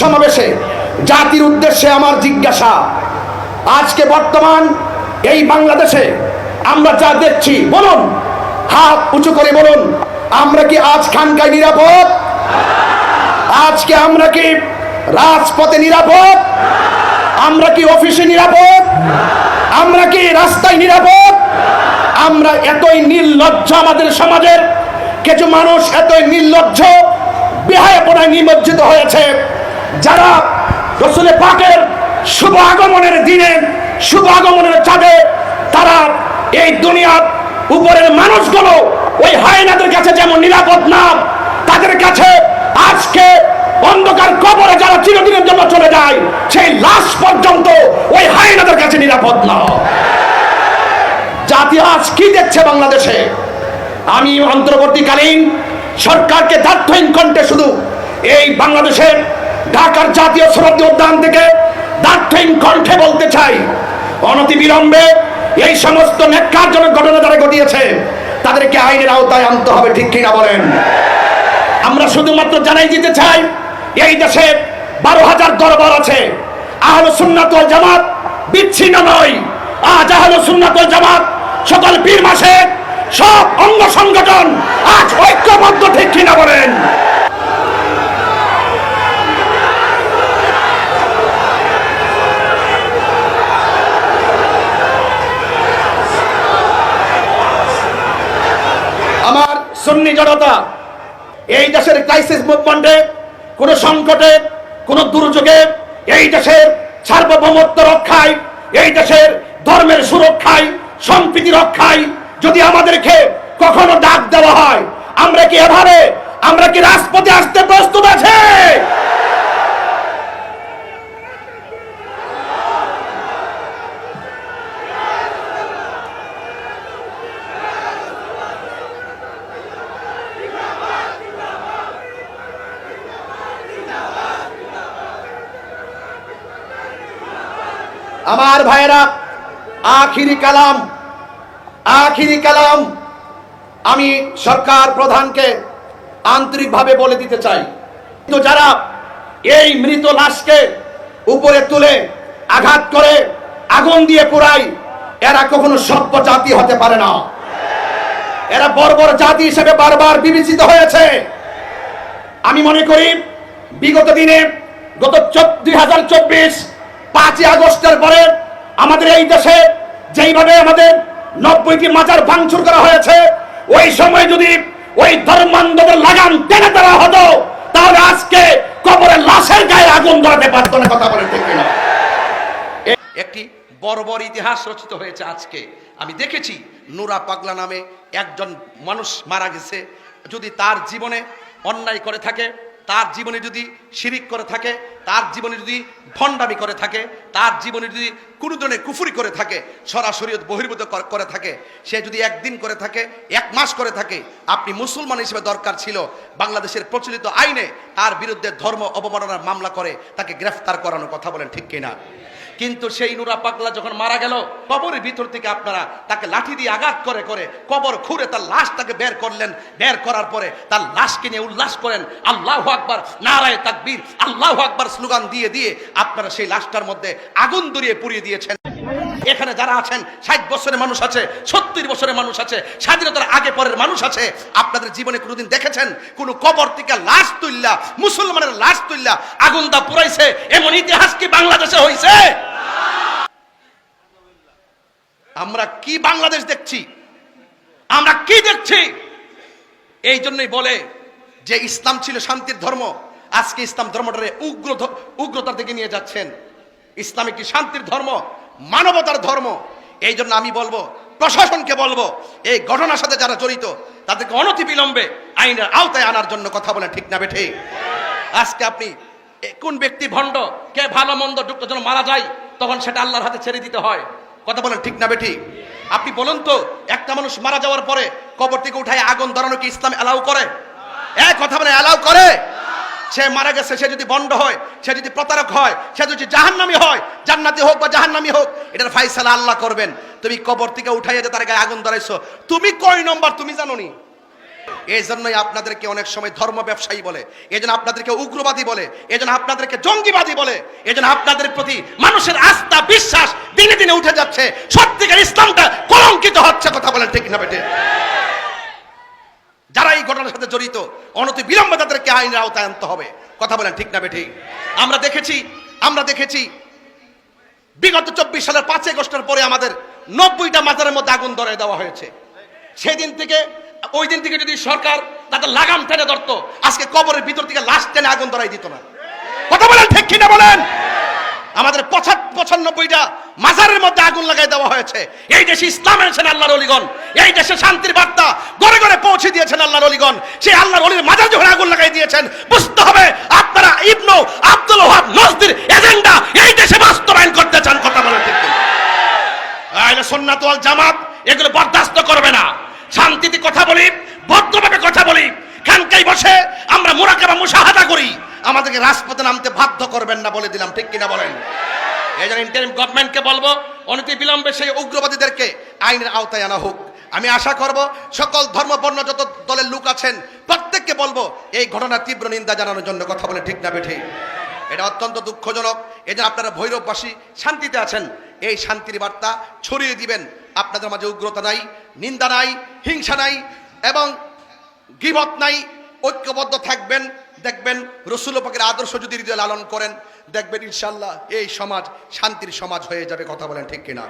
সমাবেশে জাতির উদ্দেশ্যে আমার জিজ্ঞাসা, আজকে বর্তমান এই বাংলাদেশে আমরা যা দেখছি, বলুন, হাত উঁচু করে বলুন, আমরা কি আজ খানকায় নিরাপদ? আজকে আমরা কি রাজপথে নিরাপদ? আমরা কি অফিসে নিরাপদ? আমরা কি রাস্তায় নিরাপদ? আমরা এতই নির্লজ্জ আমাদের সমাজের, কিছু মানুষ এতই নির্লজ্জ, বেহায়াপনায় নিমজ্জিত হয়েছে। যারা রসুলের পাকের শুভ আগমনের দিনে, শুভ আগমনের চাঁদে, তারা এই দুনিয়ার উপরের মানুষগুলো ওই হায়নাদের কাছে যেমন নিরাপদ না তাদের কাছে আজকে অন্ধকার কবরে যারা চিরদিনের জন্য চলে যায়, সেই লাশ পর্যন্ত ওই হায়নাদের কাছে নিরাপদ না। জাতি আজ কি দেখছে বাংলাদেশে? আমি অন্তর্বর্তীকালীন সরকারকে দার্থহীন কণ্ঠে শুধু এই বাংলাদেশের ঢাকার জাতীয় সরহদ উদ্যান থেকে দার্থহীন কণ্ঠে বলতে চাই, অনতি বিলম্বে এই সমস্ত ন্যাক্কারজনক ঘটনা যারা ঘটিয়েছে, তাদেরকে আইনের আওতায় আনতে হবে, ঠিক কিনা বলেন? আমরা শুধুমাত্র জানাই দিতে চাই, এই দেশে বারো হাজার দরবার আছে, আহল সুন্নাত জামাত বিচ্ছিন্ন নয়। আজ আহল সুন্নাত জামাত সকল পীর মাসে সব অঙ্গ সংগঠন আজ ঐক্যবদ্ধ, ঠিক কিনা বলেন আমার সুন্নি জনতা, এই দেশের ক্রাইসিস মুভমেন্টে কোন সংকটে, কোন দুর্যোগে এই দেশের সার্বভৌমত্ব রক্ষায়, এই দেশের ধর্মের সুরক্ষায়, সম্প্রীতি রক্ষায় যদি আমাদেরকে কখনো ডাক দেওয়া হয়, আমরা কি এভাবে, আমরা কি রাজপথে আসতে প্রস্তুত আছে? আমার ভাইয়েরা, আখিরি কালাম আখিরি কালাম আমি সরকার প্রধানকে আন্তরিকভাবে বলে দিতে চাই। কিন্তু যারা এই মৃত লাশকে উপরে তুলে আঘাত করে, আগুন দিয়ে পোড়ায়, এরা কখনো সভ্য জাতি হতে পারে না। এরা বর্বর জাতি হিসেবে বারবার বিবেচিত হয়েছে। আমি মনে করি, বিগত দিনে, গত দুই হাজার চব্বিশ পাঁচই আগস্টের পরে আমাদের এই দেশে যেইভাবে আমাদের নব্বইটি মাজার ভাঙচুর করা হয়েছে, ওই সময় যদি ওই ধর্মান্ধদের লাগাম টেনে দেওয়া হতো, তাহলে আজকে কবরের লাশের গায়ে আগুন ধরাতে পারতো না কথা বলে ঠিক কিনা। একটি বড় ইতিহাস রচিত হয়েছে আজকে। আমি দেখেছি নুরা পাগলা নামে একজন মানুষ মারা গেছে। যদি তার জীবনে অন্যায় করে থাকে তার জীবনে যদি শিরিক করে থাকে, তার জীবনে যদি ভণ্ডামি করে থাকে, তার জীবনে যদি কোনো ধরনের কুফুরি করে থাকে, সরাসরি বহির্ভূত করে থাকে, সে যদি একদিন করে থাকে, এক মাস করে থাকে, আপনি মুসলমান হিসেবে দরকার ছিল, বাংলাদেশের প্রচলিত আইনে তার বিরুদ্ধে ধর্ম অবমাননার মামলা করে তাকে গ্রেফতার করানোর কথা বলেন ঠিক কিনা? কিন্তু সেই নুরা পাগলা যখন মারা গেল, কবরের ভিতর থেকে আপনারা তাকে লাঠি দিয়ে আঘাত করে করে কবর খুঁড়ে তার লাশ তাকে বের করলেন। বের করার পরে তার লাশকে নিয়ে উল্লাস করেন। আল্লাহ আকবার, নারায় তাকবীর, আল্লাহ আকবার স্লোগান দিয়ে দিয়ে আপনারা সেই লাশটার মধ্যে আগুন ধরিয়ে পুড়িয়ে দিয়েছেন। এখানে যারা আছেন, ষাট বছরের মানুষ আছে, সত্তর বছরের মানুষ আছে, স্বাধীনতার আগে পরের মানুষ আছে, আপনাদের জীবনে কোনোদিন দেখেছেন? কোন কবর থেকে লাশ তুললা মুসলমানের লাশ তুললা আগুন দা পুরাইছে, এমন ইতিহাস কি বাংলাদেশে হয়েছে আমরা কি বাংলাদেশ দেখছি? আমরা কি দেখছি? এই জন্যই বলে যে ইসলাম ছিল শান্তির ধর্ম, আজকে ইসলাম ধর্মটারে উগ্র উগ্রতার দিকে নিয়ে যাচ্ছেন। ইসলাম একটি শান্তির ধর্ম, মানবতার ধর্ম? এই জন্য আমি বলব, প্রশাসনকে বলব, এই ঘটনার সাথে যারা জড়িত, তাদেরকে অনতি বিলম্বে আইনের আওতায় আনার জন্য কথা বলে ঠিক না বেঠে। আজকে আপনি কোন ব্যক্তি ভণ্ড, কে ভালো মন্দ যুক্ত যেন মারা যায়, তখন সেটা আল্লাহর হাতে ছেড়ে দিতে হয়। কথা বলেন ঠিক না বেঠি আপনি বলুন তো, একটা মানুষ মারা যাওয়ার পরে কবর থেকে উঠায় আগুন ধরানো কি ইসলাম অ্যালাউ করে? এক কথা বলে অ্যালাউ করে? সে মারা গেছে, সে যদি বন্ড হয়, সে যদি প্রতারক হয়, সে যদি জাহান্নামি হয়, জান্নাতি হোক বা জাহান্নামি হোক, এটার ফাইসালা আল্লাহ করবেন। তুমি কবর থেকে উঠাইয়া যে তার গায়ে আগুন ধরাইছো, তুমি কয় নম্বর তুমি জানো নি এই জন্যই আপনাদেরকে অনেক সময় ধর্ম ব্যবসায়ী বলে এই জন্য আপনাদেরকে উগ্রবাদী বলে এই জন্য আপনাদেরকে জঙ্গিবাদী বলে এই জন্য আপনাদের প্রতি মানুষের আস্থা, বিশ্বাস দিনে দিনে উঠে যাচ্ছে। সত্যিকার ইসলামটা কলঙ্কিত হচ্ছে কথা বলেন ঠিক না বেটে যারা এই ঘটনার সাথে জড়িত, অনতি বিলম্বে তাদেরকে আইনের আওতায় আনতে হবে। কথা বলেন ঠিক না বেঠি। আমরা দেখেছি আমরা দেখেছি, বিগত চব্বিশ সালের পাঁচই আগস্টের পরে আমাদের নব্বইটা মাজারের মধ্যে আগুন ধরে দেওয়া হয়েছে। সেদিন থেকে ওই দিন থেকে যদি সরকার তাদের লাগাম টেনে ধরতো, আজকে কবরের ভিতর থেকে লাশ টেনে আগুন ধরাই দিত না। কথা বলেন ঠিক কিনা বলেন? আমাদের পঁচানব্বইটা মাজারের মধ্যে আগুন লাগাই দেওয়া হয়েছে। এই দেশে ইসলাম এনেছেন আল্লাহর অলিগণ। এই দেশে শান্তির বার্তা ঘরে ঘরে পৌঁছে দিয়েছেন আল্লাহর অলিগণ। সেই আল্লাহর অলির মাজার যখন আগুন লাগাই দিয়েছেন। বুঝতে হবে আপনারা ইবনু আব্দুল ওহাব নজদির এজেন্ডা এই দেশে বাস্তবায়ন করতে চান। কথা বলে ঠিক সুন্নাত জামাত এগুলো বরদাস্ত করবে না। শান্তিতে কথা বলি, ভদ্রভাবে কথা বলি, খানকাই বসে আমরা মুরাকাবা মুশাহাদা করি। আমাদেরকে রাজপথে নামতে বাধ্য করবেন না বলে দিলাম, ঠিক কিনা বলেন? এই জন্য ইন্টারিম গভর্নমেন্টকে বলব অনতি বিলম্বে সেই উগ্রবাদীদেরকে আইনের আওতায় আনা হোক। আমি আশা করব সকল ধর্মবর্ণ যত দলের লোক আছেন, প্রত্যেককে বলব, এই ঘটনার তীব্র নিন্দা জানানোর জন্য কথা বলে ঠিক না বেঠে। এটা অত্যন্ত দুঃখজনক। এই যে আপনারা ভৈরববাসী শান্তিতে আছেন। এই শান্তির বার্তা ছড়িয়ে দিবেন। আপনাদের মাঝে উগ্রতা নাই। নিন্দা নাই, হিংসা নাই এবং গিবত নাই, ঐক্যবদ্ধ থাকবেন, দেখবেন রসুল পাকের আদর্শ যদি হৃদয় লালন করেন, দেখবেন ইনশাল্লাহ এই সমাজ শান্তির সমাজ হয়ে যাবে, কথা বলেন ঠিক কিনা?